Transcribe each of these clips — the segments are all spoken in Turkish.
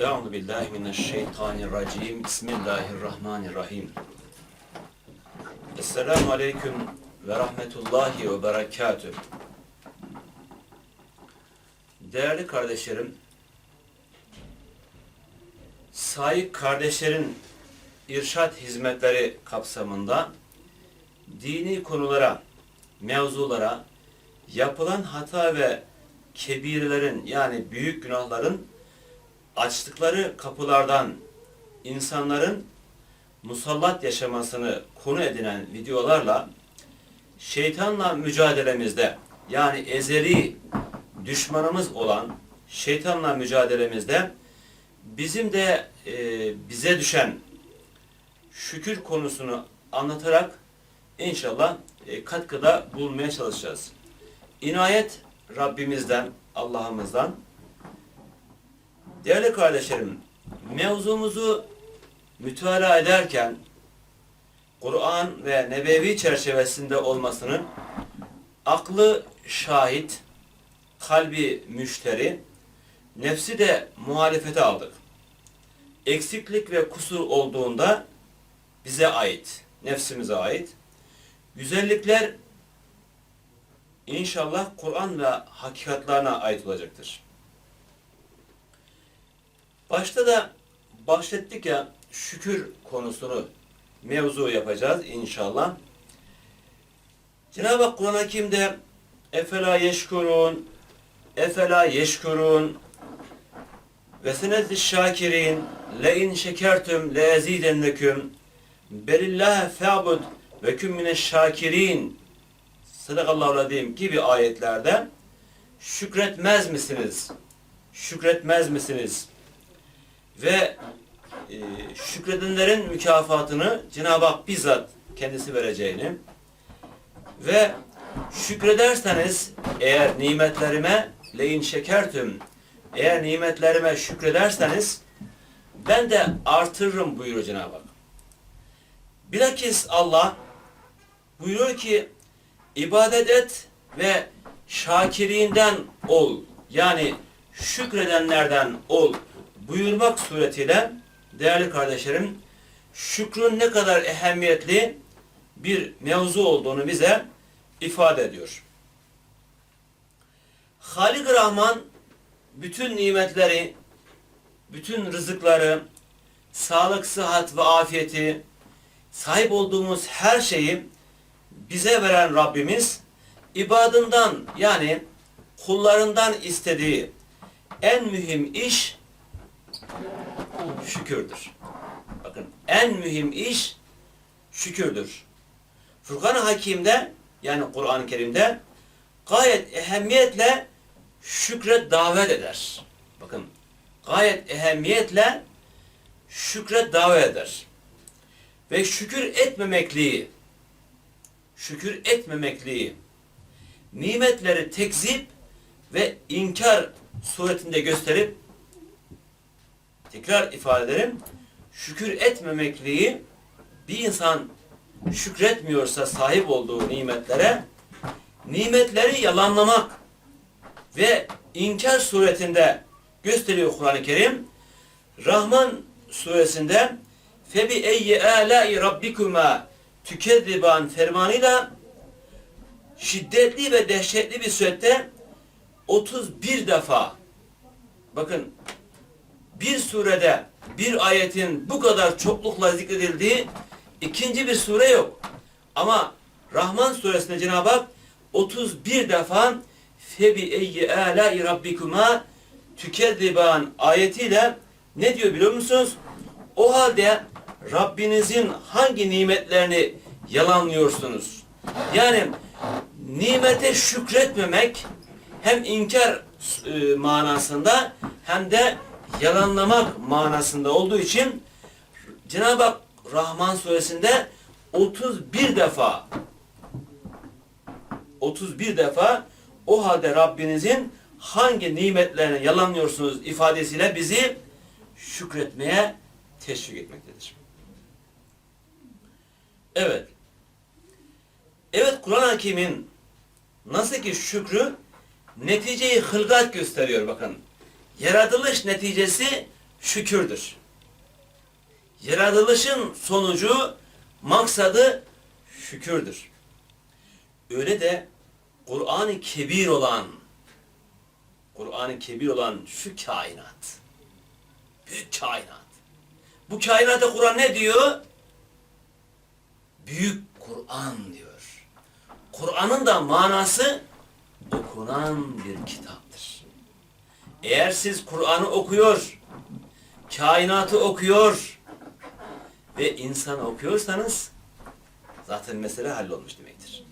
Euzu billahi mineşşeytanirracim. Bismillahirrahmanirrahim. Esselamu aleyküm ve rahmetullahi ve berekatüh. Değerli kardeşlerim, sahip kardeşlerin irşat hizmetleri kapsamında dini konulara, mevzulara, yapılan hata ve kebirlerin yani büyük günahların açtıkları kapılardan insanların musallat yaşamasını konu edinen videolarla şeytanla mücadelemizde yani ezeli düşmanımız olan şeytanla mücadelemizde bizim de e, bize düşen şükür konusunu anlatarak inşallah e, katkıda bulunmaya çalışacağız. İnayet Rabbimizden, Allah'ımızdan. Değerli kardeşlerim, mevzumuzu mütalaa ederken Kur'an ve Nebevi çerçevesinde olmasının aklı şahit, kalbi müşteri, nefsi de muhalefete aldık. Eksiklik ve kusur olduğunda bize ait, nefsimize ait. Güzellikler inşallah Kur'an ve hakikatlarına ait olacaktır. Başta da bahsettik ya şükür konusunu mevzu yapacağız inşallah. Cenab-ı Hak Kur'an-ı Hakim'de efela yeşkurun efela yeşkurun ve senezli şakirin le in şekertüm le ezidenneküm belillâhe fe'bud ve küm mine şakirin sadakallahu azim gibi ayetlerde şükretmez misiniz? Şükretmez misiniz? Ve e, şükredenlerin mükafatını Cenab-ı Hak bizzat kendisi vereceğini ve şükrederseniz eğer nimetlerime leyin şekertüm eğer nimetlerime şükrederseniz ben de artırırım buyuruyor Cenab-ı Hak. Bilakis Allah buyuruyor ki ibadet et ve şakirinden ol. Yani şükredenlerden ol buyurmak suretiyle değerli kardeşlerim şükrün ne kadar ehemmiyetli bir mevzu olduğunu bize ifade ediyor. Halik Rahman bütün nimetleri, bütün rızıkları, sağlık, sıhhat ve afiyeti, sahip olduğumuz her şeyi bize veren Rabbimiz ibadından yani kullarından istediği en mühim iş şükürdür. Bakın en mühim iş şükürdür. Furkan-ı Hakim'de yani Kur'an-ı Kerim'de gayet ehemmiyetle şükre davet eder. Bakın gayet ehemmiyetle şükre davet eder. Ve şükür etmemekliği şükür etmemekliği nimetleri tekzip ve inkar suretinde gösterip tekrar ifade ederim şükür etmemekliği bir insan şükretmiyorsa sahip olduğu nimetlere nimetleri yalanlamak ve inkar suretinde gösteriyor Kur'an-ı Kerim. Rahman suresinde febi eyyi alâi rabbikuma tükezziban fermanıyla şiddetli ve dehşetli bir surette 31 defa bakın bir surede bir ayetin bu kadar çoklukla zikredildiği ikinci bir sure yok. Ama Rahman suresinde Cenab-ı Hak 31 defa febi eyyi alâi rabbikuma tükezziban ayetiyle ne diyor biliyor musunuz? O halde Rabbinizin hangi nimetlerini yalanlıyorsunuz? Yani nimete şükretmemek hem inkar e, manasında hem de yalanlamak manasında olduğu için Cenab-ı Hak Rahman suresinde 31 defa 31 defa o halde Rabbinizin hangi nimetlerini yalanlıyorsunuz ifadesiyle bizi şükretmeye teşvik etmektedir. Evet. Evet Kur'an-ı Hakim'in nasıl ki şükrü neticeyi hılgat gösteriyor bakın. Yaratılış neticesi şükürdür. Yaratılışın sonucu, maksadı şükürdür. Öyle de Kur'an-ı Kebir olan, Kur'an-ı Kebir olan şu kainat, büyük kainat. Bu kainata Kur'an ne diyor? Büyük Kur'an diyor. Kur'an'ın da manası okunan bir kitaptır. Eğer siz Kur'an'ı okuyor, kainatı okuyor ve insan okuyorsanız zaten mesele hallolmuş demektir.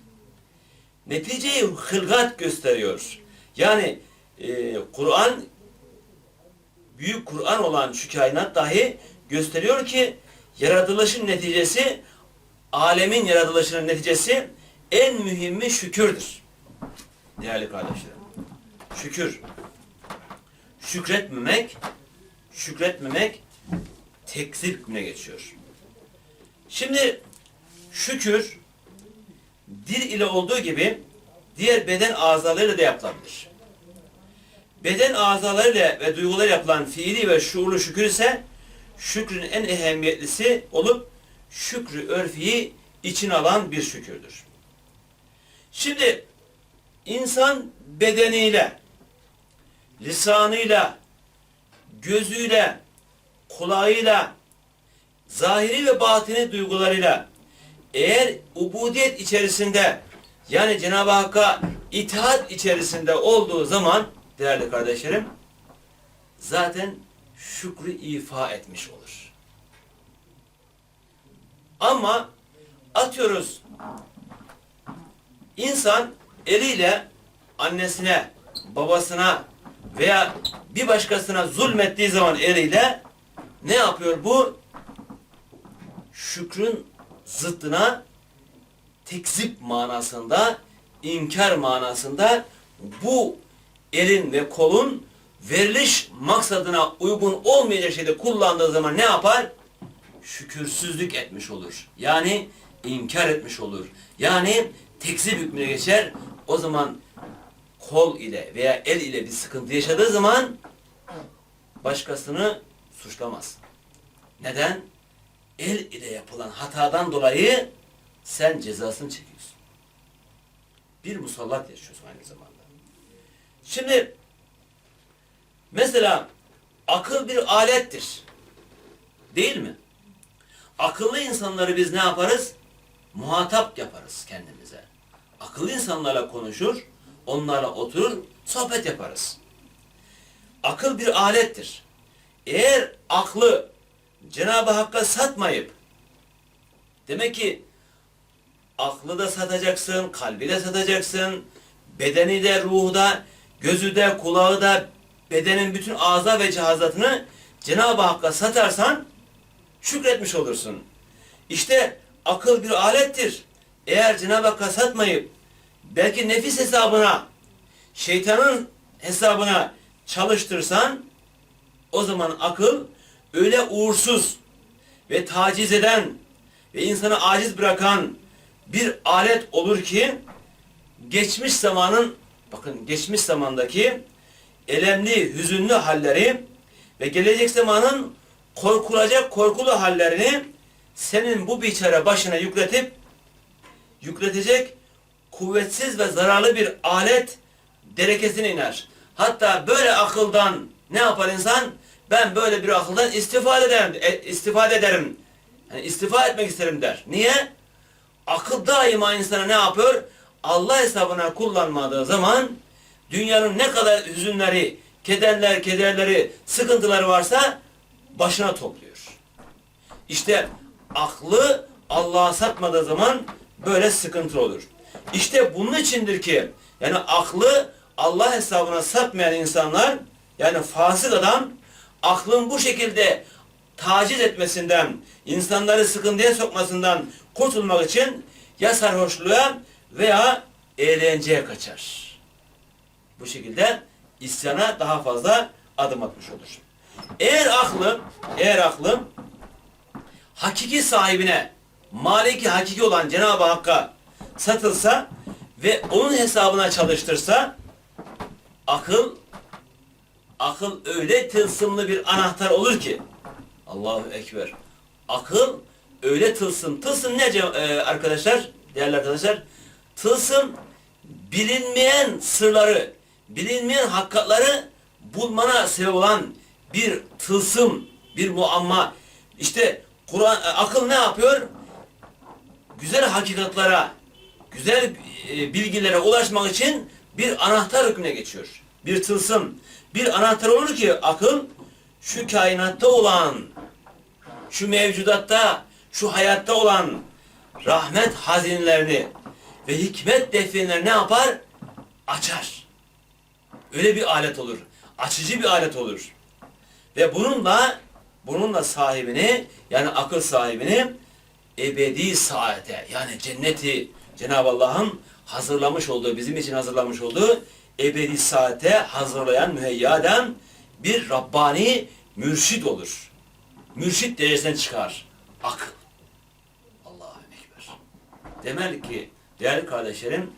Neticeyi hılgat gösteriyor. Yani e, Kur'an büyük Kur'an olan şu kainat dahi gösteriyor ki yaratılışın neticesi alemin yaratılışının neticesi en mühimi şükürdür. Değerli kardeşlerim. Şükür. Şükretmemek şükretmemek tekzip hükmüne geçiyor. Şimdi şükür dil ile olduğu gibi diğer beden azalarıyla da yapılabilir. Beden azalarıyla ve duygularıyla yapılan fiili ve şuurlu şükür ise şükrün en ehemmiyetlisi olup şükrü örfiyi için alan bir şükürdür. Şimdi insan bedeniyle, lisanıyla, gözüyle, kulağıyla, zahiri ve batini duygularıyla eğer ubudiyet içerisinde yani Cenab-ı Hakk'a itaat içerisinde olduğu zaman değerli kardeşlerim zaten şükrü ifa etmiş olur. Ama atıyoruz insan eliyle annesine, babasına veya bir başkasına zulmettiği zaman eliyle ne yapıyor bu? Şükrün zıttına tekzip manasında, inkar manasında bu elin ve kolun veriliş maksadına uygun olmayacak şeyde kullandığı zaman ne yapar? Şükürsüzlük etmiş olur. Yani inkar etmiş olur. Yani tekzip hükmüne geçer. O zaman kol ile veya el ile bir sıkıntı yaşadığı zaman başkasını suçlamaz. Neden? El ile yapılan hatadan dolayı sen cezasını çekiyorsun. Bir musallat yaşıyorsun aynı zamanda. Şimdi mesela akıl bir alettir. Değil mi? Akıllı insanları biz ne yaparız? Muhatap yaparız kendimize. Akıllı insanlarla konuşur, onlarla oturur, sohbet yaparız. Akıl bir alettir. Eğer aklı Cenab-ı Hakk'a satmayıp demek ki aklı da satacaksın, kalbi de satacaksın, bedeni de, ruhu da, gözü de, kulağı da, bedenin bütün ağza ve cihazatını Cenab-ı Hakk'a satarsan şükretmiş olursun. İşte akıl bir alettir. Eğer Cenab-ı Hakk'a satmayıp belki nefis hesabına, şeytanın hesabına çalıştırsan o zaman akıl öyle uğursuz ve taciz eden ve insanı aciz bırakan bir alet olur ki geçmiş zamanın bakın geçmiş zamandaki elemli, hüzünlü halleri ve gelecek zamanın korkulacak korkulu hallerini senin bu biçare başına yükletip yükletecek kuvvetsiz ve zararlı bir alet derekesine iner. Hatta böyle akıldan ne yapar insan? Ben böyle bir akıldan istifade ederim, e, istifade ederim. Yani istifa etmek isterim der. Niye? Akıl daima insana ne yapıyor? Allah hesabına kullanmadığı zaman dünyanın ne kadar hüzünleri, kederler, kederleri, sıkıntıları varsa başına topluyor. İşte aklı Allah'a satmadığı zaman böyle sıkıntı olur. İşte bunun içindir ki yani aklı Allah hesabına satmayan insanlar yani fasık adam aklın bu şekilde taciz etmesinden, insanları sıkıntıya sokmasından kurtulmak için ya sarhoşluğa veya eğlenceye kaçar. Bu şekilde isyana daha fazla adım atmış olur. Eğer aklı, eğer aklı hakiki sahibine, maliki hakiki olan Cenab-ı Hakk'a satılsa ve onun hesabına çalıştırsa akıl akıl öyle tılsımlı bir anahtar olur ki Allahu Ekber. Akıl öyle tılsım. Tılsım ne e, arkadaşlar? Değerli arkadaşlar. Tılsım bilinmeyen sırları, bilinmeyen hakikatları bulmana sebep olan bir tılsım, bir muamma. İşte Kur'an e, akıl ne yapıyor? Güzel hakikatlara, güzel e, bilgilere ulaşmak için bir anahtar hükmüne geçiyor. Bir tılsım. Bir anahtar olur ki akıl şu kainatta olan, şu mevcudatta, şu hayatta olan rahmet hazinelerini ve hikmet defnelerini ne yapar? Açar. Öyle bir alet olur. Açıcı bir alet olur. Ve bununla bununla sahibini yani akıl sahibini ebedi saate yani cenneti Cenab-ı Allah'ın hazırlamış olduğu bizim için hazırlamış olduğu ebedi saate hazırlayan müheyya bir Rabbani mürşid olur. Mürşid derecesinden çıkar. Akıl. Allahu Ekber. Demek ki değerli kardeşlerim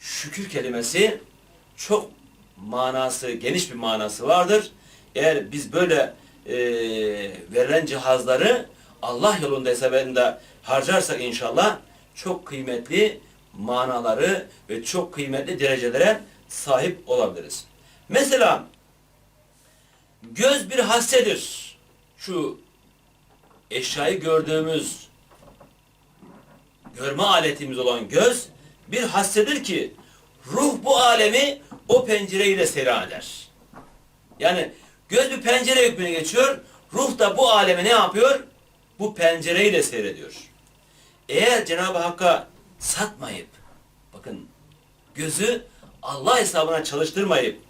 şükür kelimesi çok manası, geniş bir manası vardır. Eğer biz böyle e, verilen cihazları Allah yolunda hesabında harcarsak inşallah çok kıymetli manaları ve çok kıymetli derecelere sahip olabiliriz. Mesela göz bir hassedir. Şu eşyayı gördüğümüz görme aletimiz olan göz bir hassedir ki ruh bu alemi o pencereyle seyran eder. Yani göz bir pencere hükmüne geçiyor. Ruh da bu alemi ne yapıyor? Bu pencereyle seyrediyor. Eğer Cenab-ı Hakk'a satmayıp, bakın gözü Allah hesabına çalıştırmayıp,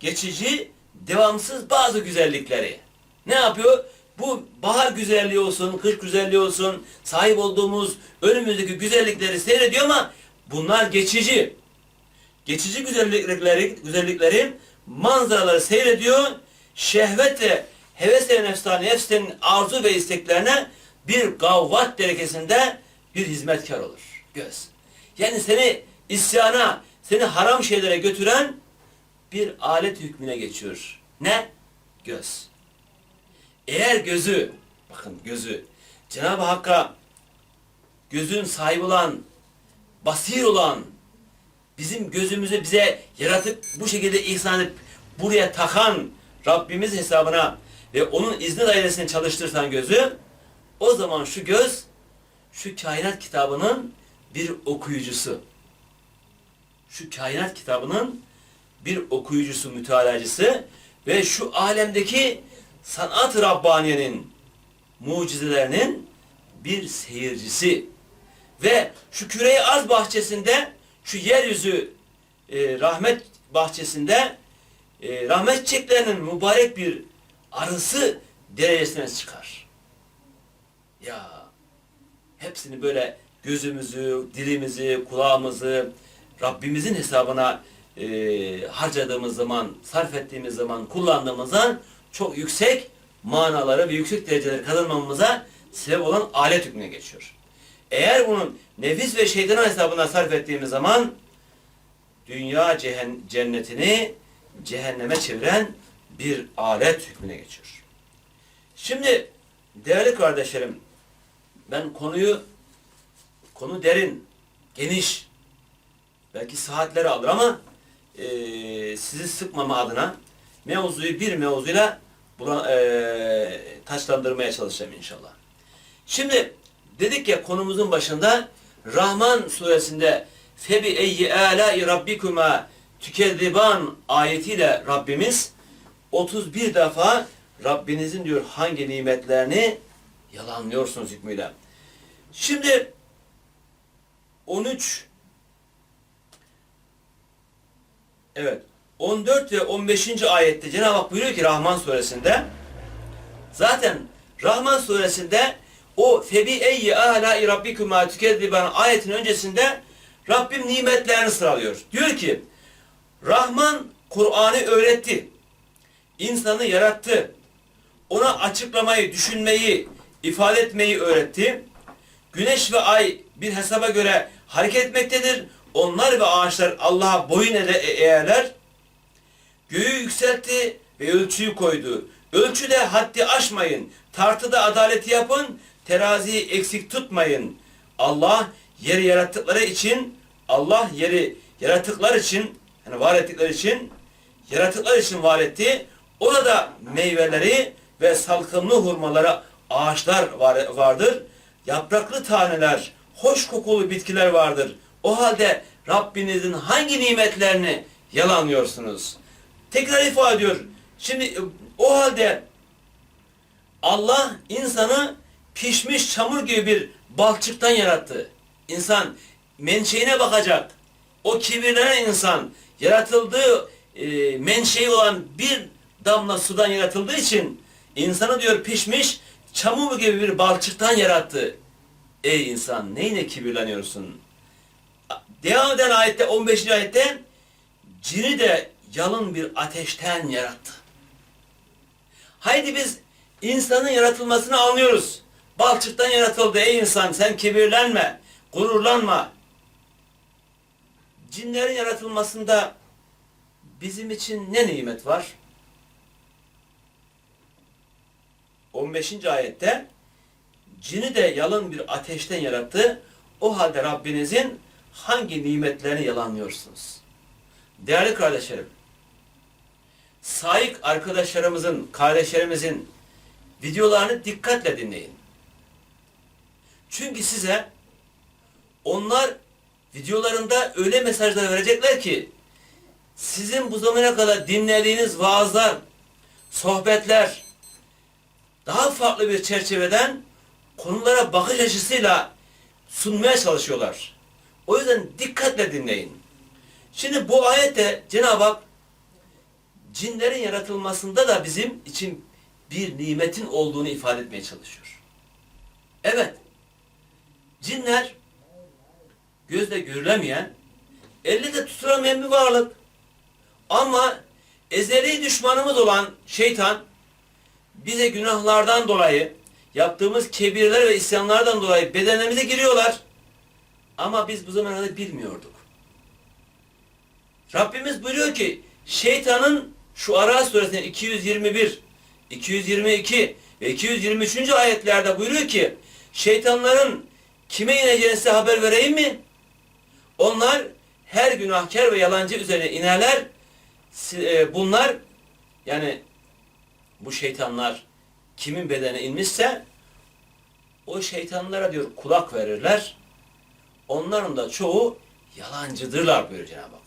geçici, devamsız bazı güzellikleri ne yapıyor? Bu bahar güzelliği olsun, kış güzelliği olsun, sahip olduğumuz önümüzdeki güzellikleri seyrediyor ama bunlar geçici. Geçici güzellikleri, güzellikleri manzaraları seyrediyor. Şehvet ve hevesle nefsani, nefsinin arzu ve isteklerine bir gavvat derekesinde bir hizmetkar olur. Göz. Yani seni isyana, seni haram şeylere götüren bir alet hükmüne geçiyor. Ne? Göz. Eğer gözü, bakın gözü, Cenab-ı Hakk'a gözün sahibi olan, basir olan, bizim gözümüzü bize yaratıp bu şekilde ihsan edip buraya takan Rabbimiz hesabına ve onun izni dairesini çalıştırsan gözü, o zaman şu göz, şu kainat kitabının bir okuyucusu. Şu kainat kitabının bir okuyucusu, mütalacısı ve şu alemdeki sanat-ı Rabbaniye'nin mucizelerinin bir seyircisi ve şu küre arz bahçesinde şu yeryüzü e, rahmet bahçesinde e, rahmet çiçeklerinin mübarek bir arısı derecesine çıkar. Ya hepsini böyle gözümüzü, dilimizi, kulağımızı Rabbimizin hesabına e, harcadığımız zaman, sarf ettiğimiz zaman, kullandığımızda çok yüksek manaları ve yüksek dereceleri kazanmamıza sebep olan alet hükmüne geçiyor. Eğer bunun nefis ve şeytan hesabına sarf ettiğimiz zaman dünya cehen, cennetini cehenneme çeviren bir alet hükmüne geçiyor. Şimdi değerli kardeşlerim ben konuyu konu derin, geniş belki saatleri alır ama e, sizi sıkmama adına mevzuyu bir mevzuyla buna, e, taçlandırmaya çalışacağım inşallah. Şimdi dedik ya konumuzun başında Rahman suresinde febi eyyi alâi rabbikuma tükezziban ayetiyle Rabbimiz 31 defa Rabbinizin diyor hangi nimetlerini yalanlıyorsunuz hükmüyle. Şimdi 13 Evet. 14 ve 15. ayette Cenab-ı Hak buyuruyor ki Rahman suresinde zaten Rahman suresinde o febi eyyi alâi rabbikuma tükezziban ayetinin öncesinde Rabbim nimetlerini sıralıyor. Diyor ki Rahman Kur'an'ı öğretti. İnsanı yarattı. Ona açıklamayı, düşünmeyi, ifade etmeyi öğretti. Güneş ve ay bir hesaba göre hareket etmektedir. Onlar ve ağaçlar Allah'a boyun ede- eğerler. Göğü yükseltti ve ölçüyü koydu. Ölçüde haddi aşmayın. Tartıda adaleti yapın. Teraziyi eksik tutmayın. Allah yeri yarattıkları için Allah yeri yarattıkları için yani var ettikleri için yaratıklar için var etti. Orada meyveleri ve salkımlı hurmaları ağaçlar var, vardır. Yapraklı taneler, hoş kokulu bitkiler vardır. O halde Rabbinizin hangi nimetlerini yalanlıyorsunuz? Tekrar ifade ediyor. Şimdi e, o halde Allah insanı pişmiş çamur gibi bir balçıktan yarattı. İnsan menşeine bakacak. O kibirlenen insan yaratıldığı e, menşei olan bir damla sudan yaratıldığı için insanı diyor pişmiş çamur gibi bir balçıktan yarattı. Ey insan neyine kibirleniyorsun? Devam eden ayette 15. ayette cini de yalın bir ateşten yarattı. Haydi biz insanın yaratılmasını anlıyoruz. Balçıktan yaratıldı ey insan sen kibirlenme, gururlanma. Cinlerin yaratılmasında bizim için ne nimet var? 15. ayette cini de yalın bir ateşten yarattı. O halde Rabbinizin hangi nimetlerini yalanlıyorsunuz? Değerli kardeşlerim, sahip arkadaşlarımızın, kardeşlerimizin videolarını dikkatle dinleyin. Çünkü size onlar videolarında öyle mesajlar verecekler ki sizin bu zamana kadar dinlediğiniz vaazlar, sohbetler daha farklı bir çerçeveden konulara bakış açısıyla sunmaya çalışıyorlar. O yüzden dikkatle dinleyin. Şimdi bu ayette Cenab-ı Hak cinlerin yaratılmasında da bizim için bir nimetin olduğunu ifade etmeye çalışıyor. Evet, cinler gözle görülemeyen, elle de tutulamayan bir varlık. Ama ezeli düşmanımız olan şeytan bize günahlardan dolayı, yaptığımız kebirler ve isyanlardan dolayı bedenlerimize giriyorlar. Ama biz bu zamana kadar bilmiyorduk. Rabbimiz buyuruyor ki şeytanın şu Ara suresinin 221, 222 ve 223. ayetlerde buyuruyor ki şeytanların kime ineceğini size haber vereyim mi? Onlar her günahkar ve yalancı üzerine inerler. e, Bunlar yani bu şeytanlar kimin bedene inmişse o şeytanlara diyor kulak verirler. Onların da çoğu yalancıdırlar buyuruyor Cenab-ı Hak.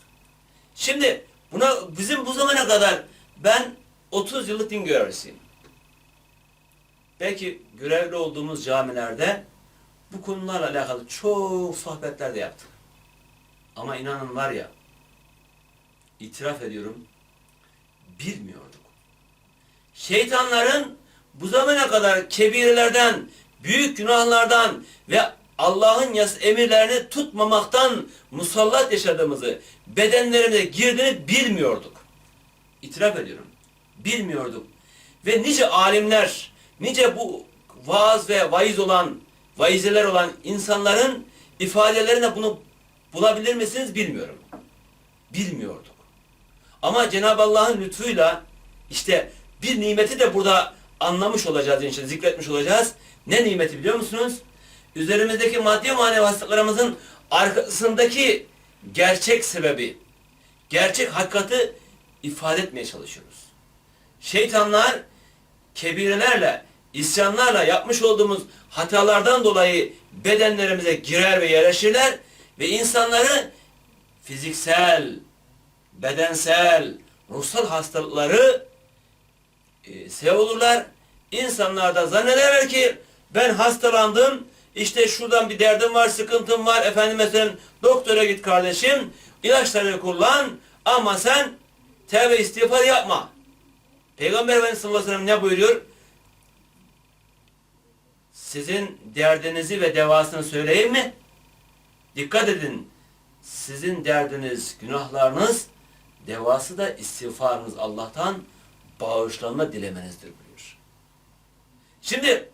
Şimdi buna bizim bu zamana kadar ben 30 yıllık din görevlisiyim. Belki görevli olduğumuz camilerde bu konularla alakalı çok sohbetler de yaptık. Ama inanın var ya, itiraf ediyorum, bilmiyorduk. Şeytanların bu zamana kadar kebirlerden, büyük günahlardan ve Allah'ın emirlerini tutmamaktan musallat yaşadığımızı, bedenlerimize girdiğini bilmiyorduk. İtiraf ediyorum. Bilmiyorduk. Ve nice alimler, nice bu vaaz ve vaiz olan, vaizeler olan insanların ifadelerine bunu bulabilir misiniz bilmiyorum. Bilmiyorduk. Ama Cenab-ı Allah'ın lütfuyla işte bir nimeti de burada anlamış olacağız inşallah, zikretmiş olacağız. Ne nimeti biliyor musunuz? Üzerimizdeki maddi manevi hastalıklarımızın arkasındaki gerçek sebebi, gerçek hakikati ifade etmeye çalışıyoruz. Şeytanlar kebirelerle, isyanlarla yapmış olduğumuz hatalardan dolayı bedenlerimize girer ve yerleşirler ve insanları fiziksel, bedensel, ruhsal hastalıkları e, sebep olurlar. İnsanlar da zannederler ki ben hastalandım, işte şuradan bir derdim var, sıkıntım var, efendim mesela doktora git kardeşim, ilaçları kullan ama sen tevbe istiğfar yapma. Peygamber Efendimiz sallallahu aleyhi ve sellem ne buyuruyor? Sizin derdinizi ve devasını söyleyeyim mi? Dikkat edin. Sizin derdiniz, günahlarınız, devası da istiğfarınız Allah'tan bağışlanma dilemenizdir buyuruyor. Şimdi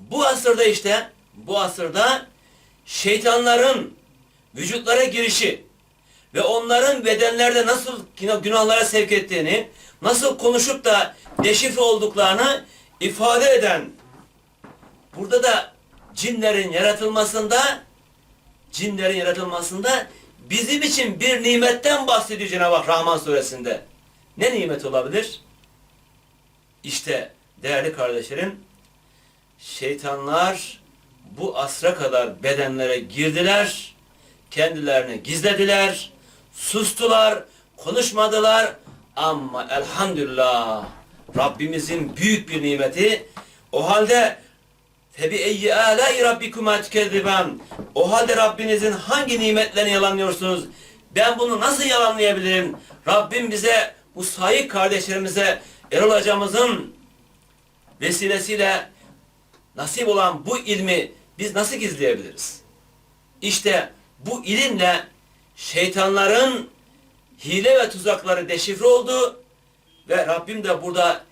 bu asırda işte bu asırda şeytanların vücutlara girişi ve onların bedenlerde nasıl günah- günahlara sevk ettiğini, nasıl konuşup da deşifre olduklarını ifade eden burada da cinlerin yaratılmasında cinlerin yaratılmasında bizim için bir nimetten bahsediyor Cenab-ı Rahman suresinde. Ne nimet olabilir? İşte değerli kardeşlerim şeytanlar bu asra kadar bedenlere girdiler, kendilerini gizlediler, sustular, konuşmadılar ama elhamdülillah Rabbimizin büyük bir nimeti o halde Febi eyyi alâi rabbikuma tükezziban. O halde Rabbinizin hangi nimetlerini yalanlıyorsunuz? Ben bunu nasıl yalanlayabilirim? Rabbim bize bu sahip kardeşlerimize Erol hocamızın vesilesiyle nasip olan bu ilmi biz nasıl gizleyebiliriz? İşte bu ilimle şeytanların hile ve tuzakları deşifre oldu ve Rabbim de burada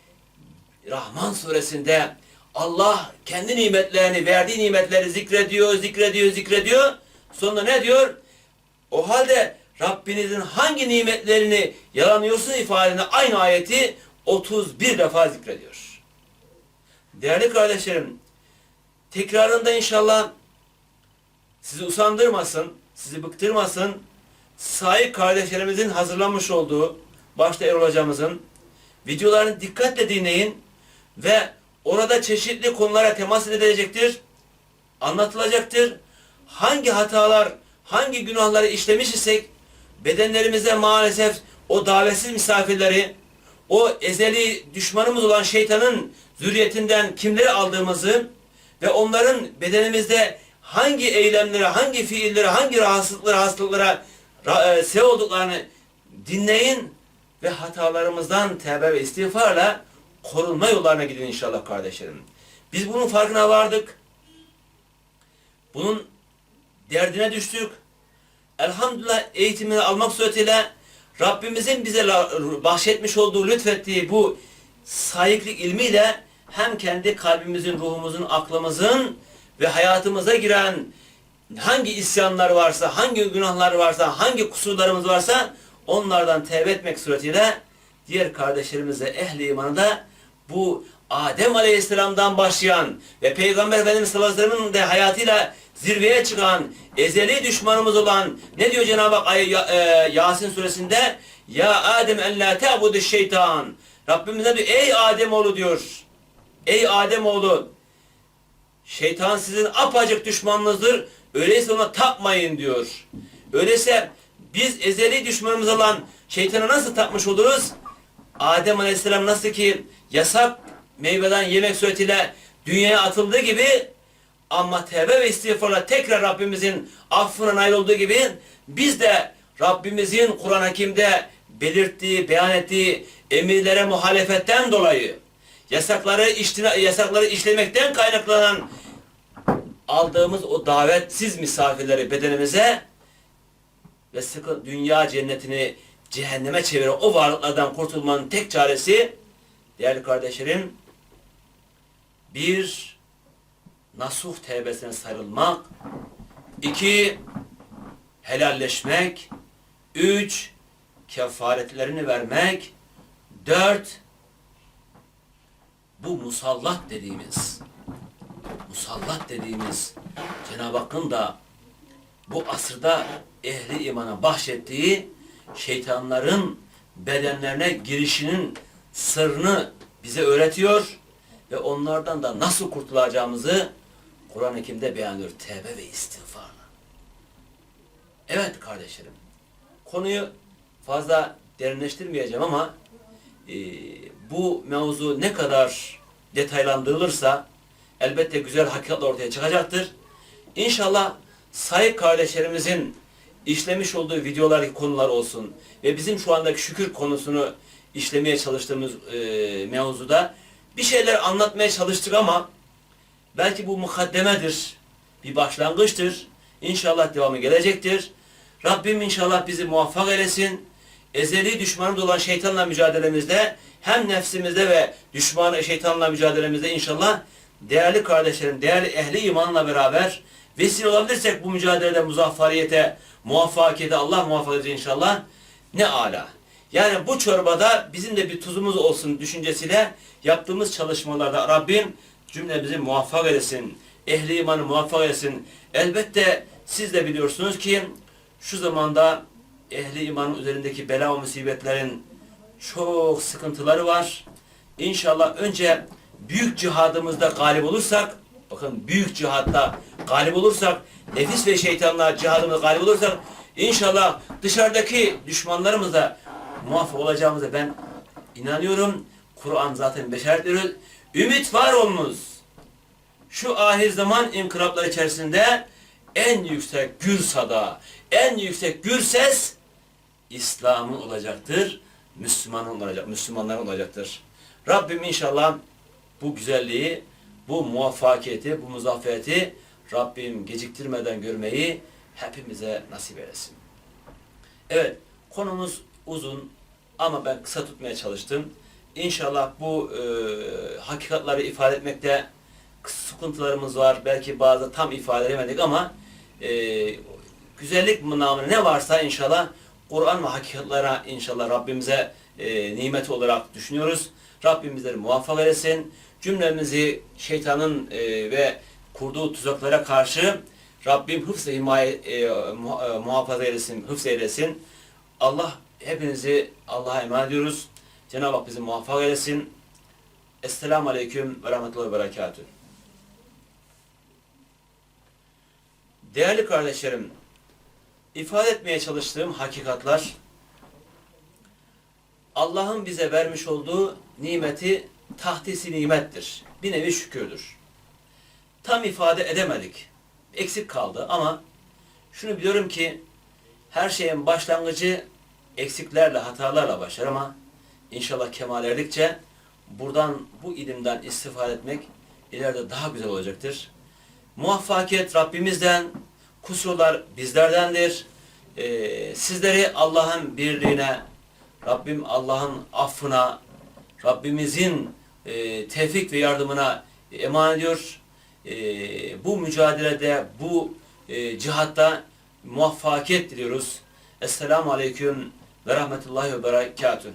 Rahman suresinde Allah kendi nimetlerini, verdiği nimetleri zikrediyor, zikrediyor, zikrediyor. Sonra ne diyor? O halde Rabbinizin hangi nimetlerini yalanıyorsun ifadesinde aynı ayeti 31 defa zikrediyor. Değerli kardeşlerim, tekrarında inşallah sizi usandırmasın, sizi bıktırmasın. Sahip kardeşlerimizin hazırlamış olduğu, başta Erol hocamızın videolarını dikkatle dinleyin ve orada çeşitli konulara temas edilecektir, anlatılacaktır. Hangi hatalar, hangi günahları işlemiş isek bedenlerimize maalesef o davetsiz misafirleri, o ezeli düşmanımız olan şeytanın zürriyetinden kimleri aldığımızı ve onların bedenimizde hangi eylemleri, hangi fiilleri, hangi rahatsızlıklara, hastalıklara ra- e, sebep olduklarını dinleyin ve hatalarımızdan tevbe ve istiğfarla korunma yollarına gidin inşallah kardeşlerim. Biz bunun farkına vardık. Bunun derdine düştük. Elhamdülillah eğitimini almak suretiyle Rabbimizin bize bahşetmiş olduğu, lütfettiği bu sayıklık ilmiyle hem kendi kalbimizin, ruhumuzun, aklımızın ve hayatımıza giren hangi isyanlar varsa, hangi günahlar varsa, hangi kusurlarımız varsa onlardan tevbe etmek suretiyle diğer kardeşlerimize ehli imanı da bu Adem Aleyhisselam'dan başlayan ve Peygamber Efendimiz sallallahu aleyhi ve sellem'in de hayatıyla zirveye çıkan ezeli düşmanımız olan ne diyor Cenab-ı Hak Ay- e, Yasin suresinde? Ya Adem en la ta'budu şeytan. Rabbimiz ne diyor ey Adem oğlu diyor. Ey Adem oğlu şeytan sizin apacık düşmanınızdır. Öyleyse ona tapmayın diyor. Öyleyse biz ezeli düşmanımız olan şeytana nasıl tapmış oluruz? Adem Aleyhisselam nasıl ki yasak meyveden yemek suretiyle dünyaya atıldığı gibi ama tevbe ve istiğfarla tekrar Rabbimizin affına nail olduğu gibi biz de Rabbimizin Kur'an-ı Hakim'de belirttiği, beyan ettiği emirlere muhalefetten dolayı yasakları iştina, yasakları işlemekten kaynaklanan aldığımız o davetsiz misafirleri bedenimize ve sıkı dünya cennetini cehenneme çeviren o varlıklardan kurtulmanın tek çaresi değerli kardeşlerim bir nasuh tevbesine sarılmak. İki helalleşmek. Üç kefaretlerini vermek. Dört bu musallat dediğimiz musallat dediğimiz Cenab-ı Hakk'ın da bu asırda ehli imana bahşettiği şeytanların bedenlerine girişinin sırrını bize öğretiyor ve onlardan da nasıl kurtulacağımızı Kur'an-ı Kerim'de beyan ediyor. Tevbe ve istiğfarla. Evet kardeşlerim. Konuyu fazla derinleştirmeyeceğim ama e, bu mevzu ne kadar detaylandırılırsa elbette güzel hakikatler ortaya çıkacaktır. İnşallah sahip kardeşlerimizin işlemiş olduğu videolar konular olsun ve bizim şu andaki şükür konusunu işlemeye çalıştığımız e, mevzuda bir şeyler anlatmaya çalıştık ama belki bu mukaddemedir, bir başlangıçtır. İnşallah devamı gelecektir. Rabbim inşallah bizi muvaffak eylesin. Ezeli düşmanımız olan şeytanla mücadelemizde hem nefsimizde ve düşmanı şeytanla mücadelemizde inşallah değerli kardeşlerim, değerli ehli imanla beraber vesile olabilirsek bu mücadelede muzaffariyete, muvaffakiyete Allah muvaffak edecek inşallah ne ala. Yani bu çorbada bizim de bir tuzumuz olsun düşüncesiyle yaptığımız çalışmalarda Rabbim cümlemizi muvaffak etsin. Ehli imanı muvaffak etsin. Elbette siz de biliyorsunuz ki şu zamanda ehli imanın üzerindeki bela ve musibetlerin çok sıkıntıları var. İnşallah önce büyük cihadımızda galip olursak, bakın büyük cihatta galip olursak, nefis ve şeytanla cihadımızda galip olursak, inşallah dışarıdaki düşmanlarımızla muvaffak olacağımıza ben inanıyorum. Kur'an zaten beşer. Ümit var olunuz. Şu ahir zaman inkılaplar içerisinde en yüksek gür sada, en yüksek gür ses İslam'ın olacaktır. Müslümanın olacak, Müslümanların olacaktır. Rabbim inşallah bu güzelliği, bu muvaffakiyeti, bu muzafferiyeti Rabbim geciktirmeden görmeyi hepimize nasip eylesin. Evet, konumuz uzun ama ben kısa tutmaya çalıştım. İnşallah bu e, hakikatları ifade etmekte sıkıntılarımız var. Belki bazı tam ifade edemedik ama e, güzellik namına ne varsa inşallah Kur'an ve hakikatlara inşallah Rabbimize e, nimet olarak düşünüyoruz. Rabbim bizleri muvaffak eylesin. Cümlemizi şeytanın e, ve kurduğu tuzaklara karşı Rabbim hıfz himaye e, e, muhafaza eylesin, hıfz eylesin. Allah hepinizi Allah'a emanet ediyoruz. Cenab-ı Hak bizi muvaffak eylesin. Esselamu Aleyküm ve Rahmetullahi ve Berekatühü. Değerli kardeşlerim, ifade etmeye çalıştığım hakikatlar Allah'ın bize vermiş olduğu nimeti tahtisi nimettir. Bir nevi şükürdür. Tam ifade edemedik. Eksik kaldı ama şunu biliyorum ki her şeyin başlangıcı eksiklerle, hatalarla başlar ama inşallah kemal erdikçe buradan, bu ilimden istifade etmek ileride daha güzel olacaktır. Muvaffakiyet Rabbimizden, kusurlar bizlerdendir. Ee, sizleri Allah'ın birliğine, Rabbim Allah'ın affına, Rabbimizin e, tevfik ve yardımına emanet ediyor. E, bu mücadelede, bu e, cihatta muvaffakiyet diliyoruz. Esselamu Aleyküm ve Rahmetullahi ve Berekatühü.